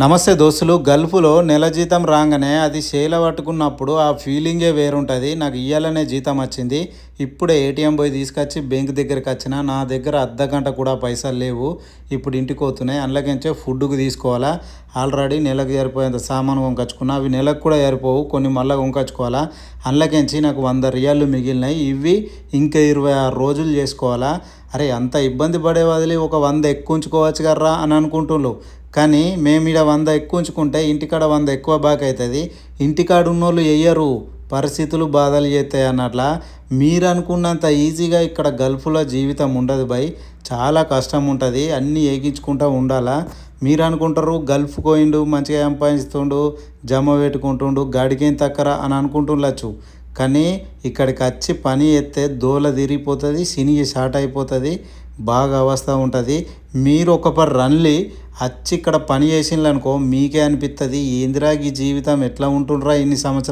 నమస్తే దోస్తులు గల్ఫ్లో నెల జీతం రాగానే అది షేల పట్టుకున్నప్పుడు ఆ ఫీలింగే వేరుంటుంది. నాకు ఇయ్యాలనే జీతం వచ్చింది. ఇప్పుడే ఏటీఎం పోయి తీసుకొచ్చి బ్యాంక్ దగ్గరికి వచ్చిన. నా దగ్గర అర్ధ గంట కూడా పైసలు లేవు. ఇప్పుడు ఇంటికి పోతున్నాయి. అందులోకించే ఫుడ్కి తీసుకోవాలా. ఆల్రెడీ నెలకు సరిపోయేంత సామాను వంకచ్చుకున్నా అవి నెలకు కూడా సరిపోవు. కొన్ని మళ్ళీ వంకచ్చుకోవాలా అందులోకించి నాకు వంద రియాలు మిగిలినాయి. ఇవి ఇంకా ఇరవై ఆరు రోజులు చేసుకోవాలా. అరే అంత ఇబ్బంది పడే వదిలి ఒక వంద ఎక్కువ ఉంచుకోవచ్చు కర్రా అని అనుకుంటున్నారు కానీ మేము ఇక్కడ వంద ఎక్కువ ఉంచుకుంటే ఇంటికాడ వంద ఎక్కువ బాగా అవుతుంది ఇంటికాడ ఉన్నోళ్ళు వెయ్యరు పరిస్థితులు బాధలు చేస్తాయి అన్నట్ల. మీరు అనుకున్నంత ఈజీగా ఇక్కడ గల్ఫ్లో జీవితం ఉండదు బై. చాలా కష్టం ఉంటుంది అన్నీ ఏగించుకుంటూ ఉండాలా. మీరు అనుకుంటారు గల్ఫ్ పోయిండు మంచిగా సంపాదిస్తుండు జమ పెట్టుకుంటుండు గడికేం తక్కరా అని అనుకుంటుండొచ్చు. కానీ ఇక్కడికి వచ్చి పని ఎత్తే దోల తిరిగిపోతుంది సినిగి షార్ట్ అయిపోతుంది బాగా అవస్థ ఉంటుంది. మీరు ఒక పర్ రన్లీ వచ్చి ఇక్కడ పని చేసిండ్రు అనుకో మీకే అనిపిస్తుంది ఏందిరా ఈ జీవితం ఎట్లా ఉంటుండ్రా ఇన్ని సంవత్సరాలు?